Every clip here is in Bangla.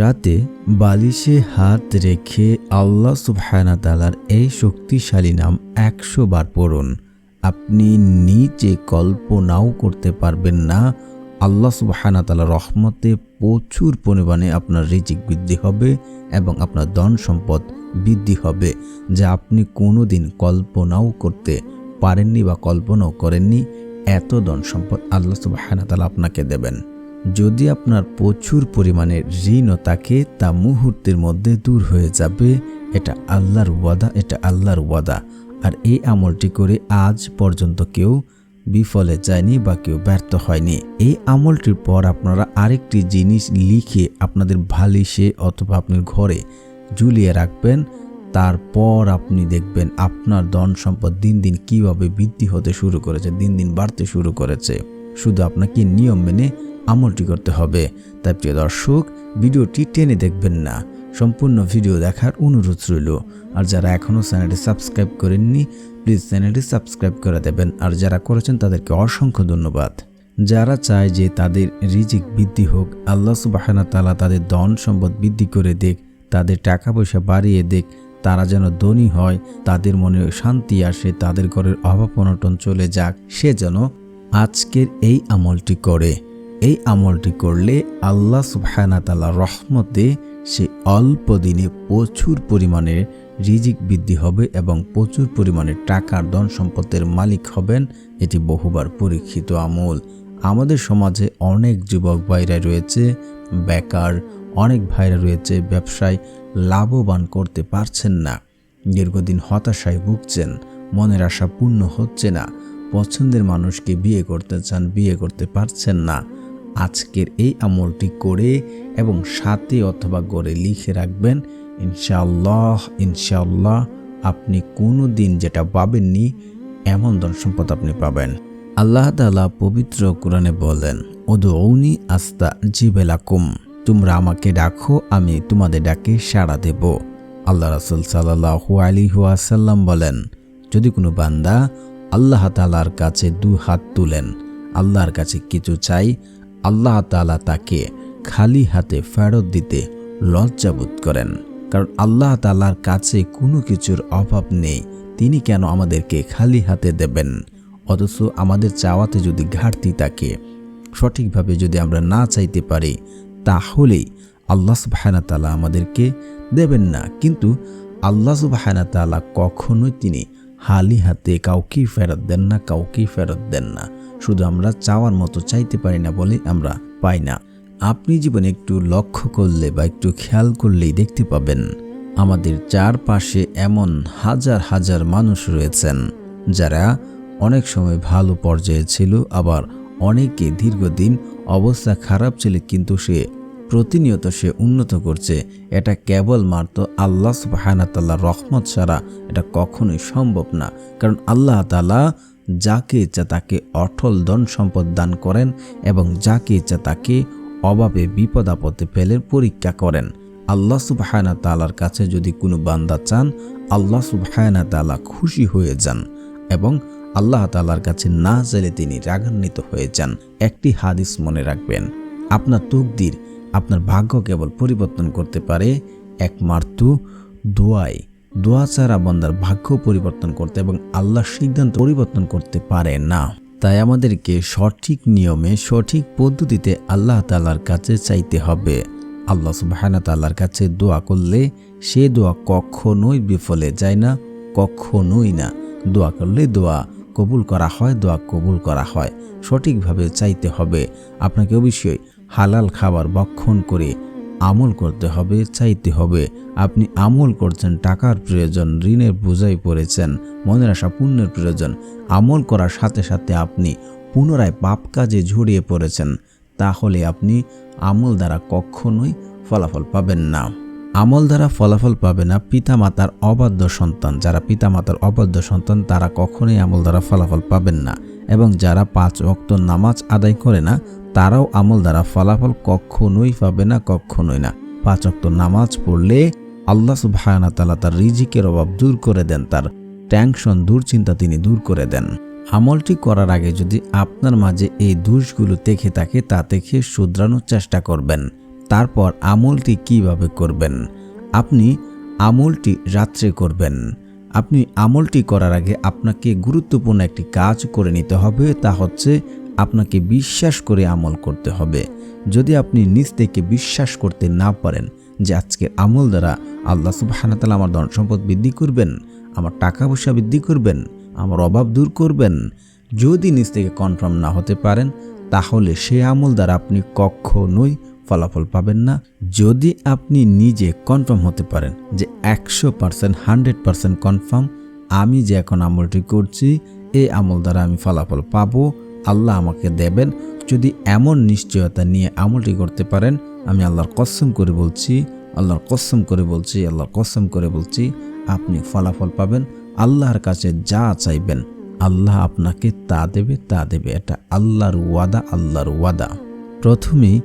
রাতে বালিশে হাত রেখে আল্লাহ সুবহানা তালার এই শক্তিশালী নাম একশো বার পড়ুন। আপনি নিজে কল্পনাও করতে পারবেন না, আল্লাহ সুবহানা তালা রহমতে প্রচুর পরিমাণে আপনার রিজিক বৃদ্ধি হবে এবং আপনার ধন সম্পদ বৃদ্ধি হবে, যা আপনি কোনো দিন কল্পনাও করতে পারেননি বা কল্পনাও করেননি। এত ধন সম্পদ আল্লাহ সুবহানা তালা আপনাকে দেবেন। যদি আপনার প্রচুর পরিমাণে ঋণও থাকে তা মুহূর্তের মধ্যে দূর হয়ে যাবে। এটা আল্লাহর ওয়াদা, এটা আল্লাহর ওয়াদা। আর এই আমলটি করে আজ পর্যন্ত কেউ বিফলে যায়নি বা কেউ ব্যর্থ হয়নি। এই আমলটির পর আপনারা আরেকটি জিনিস লিখে আপনাদের ভালিশে অথবা আপনার ঘরে ঝুলিয়ে রাখবেন। তারপর আপনি দেখবেন আপনার ধন সম্পদ দিন দিন কীভাবে বৃদ্ধি হতে শুরু করেছে, দিন দিন বাড়তে শুরু করেছে। শুধু আপনাকে নিয়ম মেনে আমলটি করতে হবে। তাই প্রিয় দর্শক, ভিডিওটি টেনে দেখবেন না। সম্পূর্ণ ভিডিও দেখার অনুরোধ রইল। আর যারা এখনও চ্যানেলটি সাবস্ক্রাইব করেননি, প্লিজ চ্যানেলটি সাবস্ক্রাইব করে দেবেন। আর যারা করেছেন, তাদেরকে অসংখ্য ধন্যবাদ। যারা চায় যে তাদের রিজিক বৃদ্ধি হোক, আল্লাহ সুবাহানা তালা তাদের ধন সম্পদ বৃদ্ধি করে দেখ তাদের টাকা পয়সা বাড়িয়ে দেখ তারা যেন ধনী হয়, তাদের মনে শান্তি আসে, তাদের ঘরের অভাব অনটন চলে যাক, সে যেন আজকের এই আমলটি করে। এই আমলটি করলে আল্লাহ সুবহানা তালা রহমতে সে অল্প দিনে প্রচুর পরিমাণে রিজিক বৃদ্ধি হবে এবং প্রচুর পরিমাণে টাকার ধন সম্পদের মালিক হবেন। এটি বহুবার পরীক্ষিত আমল। আমাদের সমাজে অনেক যুবক ভাইরা রয়েছে, বেকার, অনেক ভাইরা রয়েছে, ব্যবসায় লাভবান করতে পারছেন না। দীর্ঘদিন হতাশায় ভুগছেন, মনের আশা পূর্ণ হচ্ছে না, পছন্দের মানুষকে বিয়ে করতে চান, বিয়ে করতে পারছেন না। আজকের এই আমলটি করে এবং সাথে অথবা গড়ে লিখে রাখবেন, ইনশাআল্লাহ ইনশাআল্লাহ আপনি কোনো দিন যেটা পাবেননি, এমন ধন সম্পদ আপনি পাবেন। আল্লাহ তালা পবিত্র কোরআনে বলেন ওদু ওদৌনি আস্তা জিবেলাকুম তোমরা আমাকে ডাকো, আমি তোমাদের ডাকে সাড়া দেব। আল্লাহ রাসুল সাল্লাহু আলী ওয়াসাল্লাম বলেন, যদি কোনো বান্দা আল্লাহ তালার কাছে দু হাত তুলেন, আল্লাহর কাছে কিছু চাই আল্লাহ তালা তাকে খালি হাতে ফেরত দিতে লজ্জাবোধ করেন। কারণ আল্লাহ তালার কাছে কোনো কিছুর অভাব নেই। তিনি কেন আমাদেরকে খালি হাতে দেবেন? অথচ আমাদের চাওয়াতে যদি ঘাটতি থাকে, সঠিকভাবে যদি আমরা না চাইতে পারি, তাহলেই আল্লাহ সুবাহানা তালা আমাদেরকে দেবেন না। কিন্তু আল্লাহ সুবাহানা তালা কখনোই তিনি হালি হাতে কাউকেই ফেরত দেন না কাউকেই ফেরত দেন না। শুধু আমরা চাওয়ার মতো চাইতে পারি না বলে আমরা পাই না। আপনি জীবনে একটু লক্ষ্য করলে বা একটু খেয়াল করলেই দেখতে পাবেন, আমাদের চারপাশে এমন হাজার হাজার মানুষ রয়েছেন, যারা অনেক সময় ভালো পর্যায়ে ছিল, আবার অনেকে দীর্ঘদিন অবস্থা খারাপ ছিল, কিন্তু সে প্রতিনিয়ত সে উন্নত করছে। এটা কেবল মাত্র আল্লাহ সুবাহানাতাল্লাহ রহমত ছাড়া এটা কখনোই সম্ভব না। কারণ আল্লাহ তালা যাকে ইচ্ছা তাকে অটল ধন সম্পদ দান করেন এবং যাকে ইচ্ছা তাকে অভাবে বিপদ আপদে ফেলে পরীক্ষা করেন। আল্লাহ সুবাহানা তালার কাছে যদি কোনো বান্দা চান, আল্লাহ সুবাহানা তালা খুশি হয়ে যান এবং আল্লাহ তালার কাছে না চাইলে তিনি রাগান্বিত হয়ে যান। একটি হাদিস মনে রাখবেন। আপনার তকদির আপনার ভাগ্য কেবল পরিবর্তন করতে পারে। একমাত্র দোয়াই। দোয়া ছাড়া বন্দার ভাগ্য পরিবর্তন করতে এবং আল্লাহর সিদ্ধান্ত পরিবর্তন করতে পারে না। তাই আমাদেরকে সঠিক নিয়মে, সঠিক পদ্ধতিতে আল্লাহ তালার কাছে চাইতে হবে। আল্লাহ সুবাহানা তাল্লার কাছে দোয়া করলে সে দোয়া কখনোই বিফলে যায় না, কখনোই না। দোয়া করলে দোয়া কবুল করা হয়, দোয়া কবুল করা হয়। সঠিকভাবে চাইতে হবে। আপনাকে অবশ্যই হালাল খাবার ভক্ষণ করে আমল করতে হবে, চাইতে হবে। আপনি আমল করছেন, টাকার প্রয়োজন, ঋণের বোঝাই পড়েছেন, মনের আশা, পুণ্যের প্রয়োজন। আমল করার সাথে সাথে আপনি পুনরায় পাপ কাজে ঝুড়িয়ে পড়েছেন, তাহলে আপনি আমল দ্বারা কখনোই ফলাফল পাবেন না। আমল দ্বারা ফলাফল পাবে না পিতামাতার অবাধ্য সন্তান। যারা পিতামাতার অবাধ্য সন্তান, তারা কখনোই আমল দ্বারা ফলাফল পাবেন না। এবং যারা পাঁচ অক্ত নামাজ আদায় করে না তারাও আমল দ্বারা ফলাফল কখনোই পাবে না, কখনোই না। পাঁচ অক্ত নামাজ পড়লে আল্লাহ সুবাহানা তালা তার রিজিকের অভাব দূর করে দেন, তার টেনশন, দুশ্চিন্তা তিনি দূর করে দেন। আমলটি করার আগে যদি আপনার মাঝে এই দোষগুলো দেখে থাকে, তা দেখে শুধরানোর চেষ্টা করবেন। তারপর আমলটি কীভাবে করবেন? আপনি আমলটি রাত্রে করবেন। আপনি আমলটি করার আগে আপনাকে গুরুত্বপূর্ণ একটি কাজ করে নিতে হবে, তা হচ্ছে আপনাকে বিশ্বাস করে আমল করতে হবে। যদি আপনি নিজ থেকে বিশ্বাস করতে না পারেন যে আজকের আমল দ্বারা আল্লাহ সুবাহানাতালা আমার ধন সম্পদ বৃদ্ধি করবেন, আমার টাকা পয়সা বৃদ্ধি করবেন, আমার অভাব দূর করবেন, যদি নিজ থেকে কনফার্ম না হতে পারেন, তাহলে সে আমল দ্বারা আপনি কক্ষ কখনোই ফলাফল পাবেন না। যদি আপনি নিজে কনফার্ম হতে পারেন যে একশো পার্সেন্ট, হান্ড্রেড পার্সেন্ট কনফার্ম, আমি যে এখন আমলটি করছি, এই আমল দ্বারা আমি ফলাফল পাবো আল্লাহ আমাকে দেবেন। যদি এমন নিশ্চয়তা নিয়ে আমলটি করতে পারেন, আমি আল্লাহর কসম করে বলছি, আল্লাহর কসম করে বলছি, আল্লাহর কসম করে বলছি, আপনি ফলাফল পাবেন, আল্লাহর কাছে যা চাইবেন, আল্লাহ আপনাকে তা দেবে তা দেবে। এটা আল্লাহর ওয়াদা আল্লাহর ওয়াদা। প্রথমেই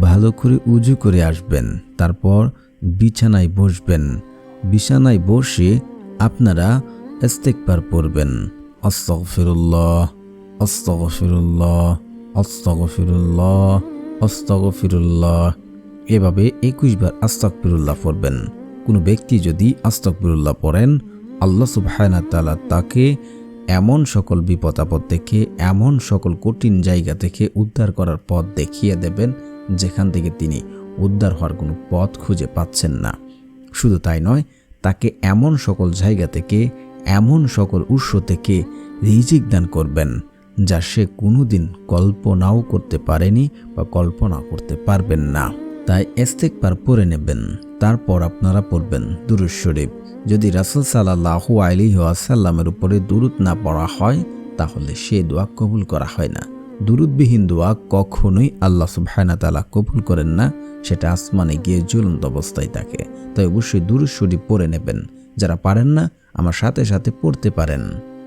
ভালো করে উজু করে আসবেন, তারপর বিছানায় বসবেন। বিছানায় বসে আপনারা ইস্তেকবার পড়বেন। আস্তাগফিরুল্লাহ। আস্তাগফিরুল্লাহ আস্তাগফিরুল্লাহ আস্তাগফিরুল্লাহ। এভাবে একুশ বার আস্তাগফিরুল্লাহ পড়বেন। কোনো ব্যক্তি যদি আস্তাগফিরুল্লাহ পড়েন, আল্লাহ সুবহানাহু তাআলা তাকে এমন সকল বিপদ আপদ থেকে, এমন সকল কঠিন জায়গা থেকে উদ্ধার করার পথ দেখিয়ে দেবেন, যেখান থেকে তিনি উদ্ধার হওয়ার কোনো পথ খুঁজে পাচ্ছেন না। শুধু তাই নয়, তাকে এমন সকল জায়গা থেকে, এমন সকল উৎস থেকে রিজিক দান করবেন। যা সে কোনোদিন কল্পনাও করতে পারেনি বা কল্পনা করতে পারবেন না। তাই এস্তেকবার পরে নেবেন, তারপর আপনারা পড়বেন দুরুদ শরীফ। যদি রাসুল সাল্লাহু আলি আসাল্লামের উপরে দুরুদ না পড়া হয়, তাহলে সে দোয়া কবুল করা হয় না। দুরুদবিহীন দোয়া কখনোই আল্লাহ সুবহানা তালা কবুল করেন না, সেটা আসমানে গিয়ে জ্বলন্ত অবস্থায় থাকে। তাই অবশ্যই দুরুদ শরীফ পড়ে নেবেন। যারা পারেন না, আমার সাথে সাথে পড়তে পারেন।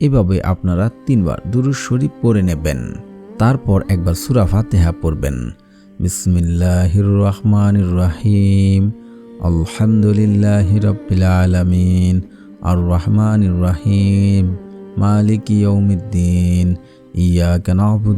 এভাবে আপনারা তিনবার দুরু শরীফ পড়ে নেবেন। তারপর একবার সুরাফা তেহা পড়বেন। বিসমিল্লাহির রহমানির রাহিম আলহামদুলিল্লাহি রব্বিল আলামিন। আর রহমানির রাহিম মালিক ইয়ৌমিদ্দিন ইয়া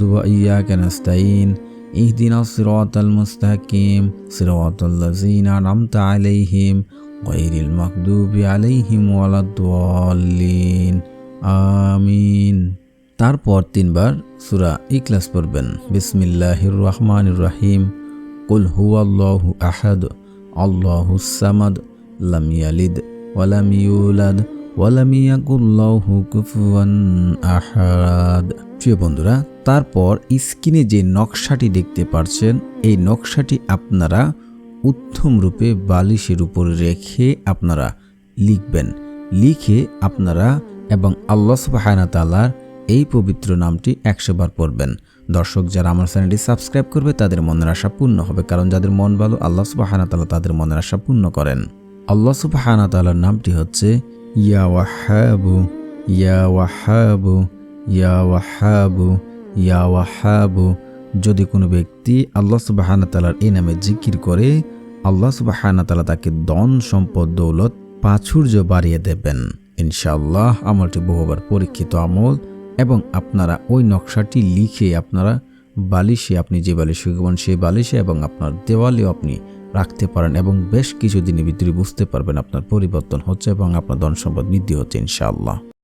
ওয়া ইয়া নাস্তাইন ইহদিনাস সিরাতাল মুস্তাকিম। সিরাতাল্লাযীনা আন'আমতা আলাইহিম। গায়রিল মাগদুবি আলাইহিম ওয়ালাদ-দাল্লিন। আমিন। তারপর তিনবার সূরা ইখলাস পড়বেন। বিসমিল্লাহির রহমানির রহিম কুল হুয়াল্লাহু আহাদ। আল্লাহুস সামাদ। লাম ইয়ালিদ। ওয়ালাম ইউলাদ। ওয়ালাম ইয়াকুল্লাহু কুফুয়ান আহাদ। প্রিয় বন্ধুরা, তারপর স্ক্রিনে যে নকশাটি দেখতে পারছেন, এই নকশাটি আপনারা উত্তম রূপে বালিশের উপর রেখে আপনারা লিখবেন। লিখে আপনারা এবং আল্লাহ সুবাহানা তালার এই পবিত্র নামটি একশো বার পড়বেন। দর্শক, যারা আমার চ্যানেলটি সাবস্ক্রাইব করবে, তাদের মনের আশা পূর্ণ হবে, কারণ যাদের মন ভালো, আল্লাহ সুবাহানা তালা তাদের মনের আশা পূর্ণ করেন। আল্লাহ সুবাহানা তালার নামটি হচ্ছে ইয়া ওয়াহাবু ইয়া ওয়াহাবু ইয়া ওয়াহাবু ইয়া ওয়াহাবু। যদি কোনো ব্যক্তি আল্লাহ সুবাহানা তালার এই নামে জিকির করে, আল্লাহ সুবাহানা তালা তাকে দন সম্পদ, দৌলত, প্রাচুর্য বাড়িয়ে দেবেন। ইনশাআল্লাহ আমলটি বহুবার পরীক্ষিত আমল এবং আপনারা ওই নকশাটি লিখে আপনারা বালিশে আপনি যে বালিশে ঘুমান সেই বালিশে এবং আপনার দেওয়ালেও আপনি রাখতে পারেন এবং বেশ কিছু কিছুদিনের ভিতরে বুঝতে পারবেন আপনার পরিবর্তন হচ্ছে এবং আপনার ধন সম্পদ বৃদ্ধি হচ্ছে ইনশাআল্লাহ।